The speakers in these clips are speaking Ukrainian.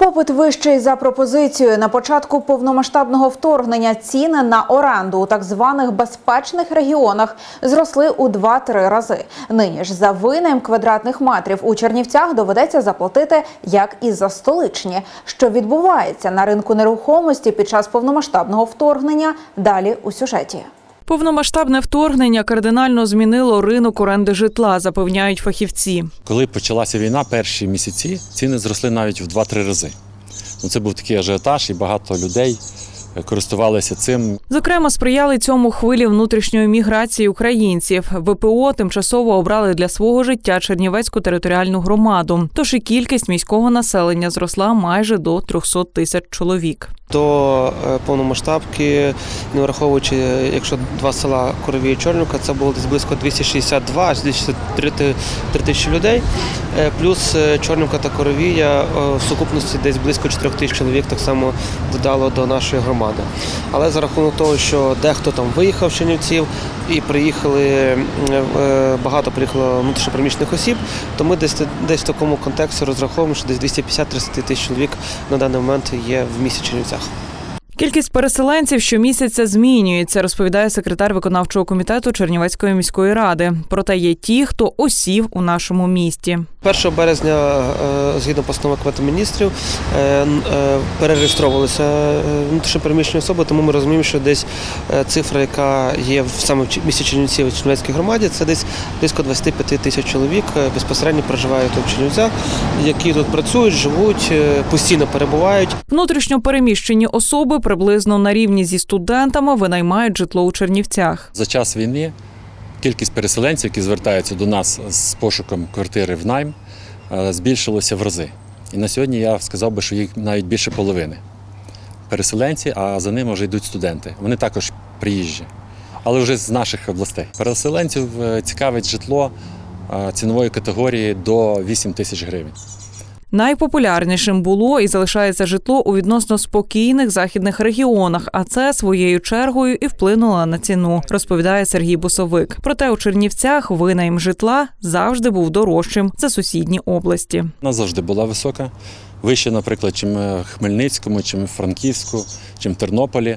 Попит вищий за пропозицією. На початку повномасштабного вторгнення ціни на оренду у так званих безпечних регіонах зросли у 2-3 рази. Нині ж за винайм квадратних метрів у Чернівцях доведеться заплатити як і за столичні. Що відбувається на ринку нерухомості під час повномасштабного вторгнення? Далі у сюжеті. Повномасштабне вторгнення кардинально змінило ринок оренди житла, запевняють фахівці. Коли почалася війна, перші місяці ціни зросли навіть в 2-3 рази. Ну, це був такий ажіотаж, і багато людей е, користувалися цим. Зокрема, сприяли цьому хвилі внутрішньої міграції українців. ВПО тимчасово обрали для свого життя Чернівецьку територіальну громаду. Тож і кількість міського населення зросла майже до 300 тисяч чоловік. До е, повномасштабки, не враховуючи, якщо два села Корові і Чорнівка, це було десь близько 262 аж 203 ти- три тисячі людей. Е, Плюс е, Чорнівка та Коровія в сукупності десь близько 4 тисяч чоловік так само додало до нашої громади. Але за рахунок того, що дехто там виїхав з Чернівців і приїхали е, е, багато приїхало внутрішньопереміщених осіб, то ми десь десь в такому контексті розраховуємо, що десь 250-300 тисяч чоловік на даний момент є в місті Чернівцях. Кількість переселенців щомісяця змінюється, розповідає секретар виконавчого комітету Чернівецької міської ради. Проте є ті, хто осів у нашому місті. 1 березня, е, згідно постанови Кабінету міністрів, е, е, перереєстровувалися внутрішньопереміщені особи, тому ми розуміємо, що десь цифра, яка є в саме в місті Чернівці в Чернівецькій громаді, це десь близько 25 тисяч чоловік безпосередньо проживають в Чернівцях, які тут працюють, живуть, постійно перебувають. Внутрішньо переміщені особи приблизно на рівні зі студентами винаймають житло у Чернівцях. За час війни кількість переселенців, які звертаються до нас з пошуком квартири в найм, е, збільшилося в рази. І на сьогодні я сказав би, що їх навіть більше половини. Переселенці, а за ними вже йдуть студенти. Вони також приїжджі, але вже з наших областей. Переселенців е, цікавить житло е, цінової категорії до 8 тисяч гривень. Найпопулярнішим було і залишається житло у відносно спокійних західних регіонах, а це своєю чергою і вплинуло на ціну, розповідає Сергій Бусовик. Проте у Чернівцях винайм житла завжди був дорожчим за сусідні області. Вона завжди була висока, вище, наприклад, чим в Хмельницькому, чим Франківську, чим Тернополі.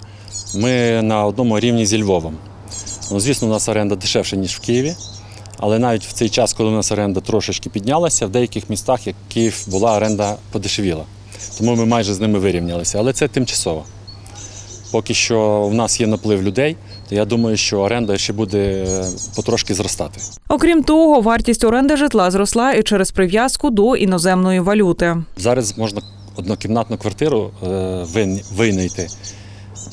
Ми на одному рівні зі Львовом. Ну, звісно, у нас оренда дешевша, ніж в Києві, але навіть в цей час, коли у нас оренда трошечки піднялася, в деяких містах, як Київ, була оренда подешевіла. Тому ми майже з ними вирівнялися. Але це тимчасово. Поки що в нас є наплив людей, то я думаю, що оренда ще буде е, потрошки зростати. Окрім того, вартість оренди житла зросла і через прив'язку до іноземної валюти. Зараз можна однокімнатну квартиру е, винайти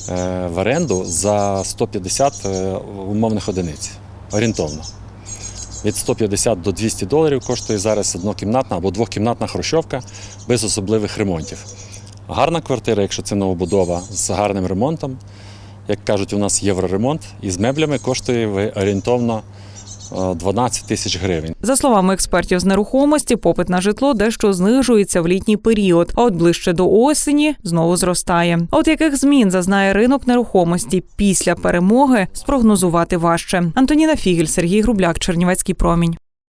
е, в оренду за 150 е, умовних одиниць орієнтовно. Від 150 до 200 доларів коштує зараз однокімнатна або двокімнатна хрущовка без особливих ремонтів. Гарна квартира, якщо це новобудова з гарним ремонтом, як кажуть, у нас євроремонт, і з меблями коштує орієнтовно 12 тисяч гривень. За словами експертів з нерухомості, попит на житло дещо знижується в літній період, а от ближче до осені знову зростає. От яких змін зазнає ринок нерухомості після перемоги, спрогнозувати важче. Антоніна Фігель, Сергій Грубляк, Чернівецький промінь.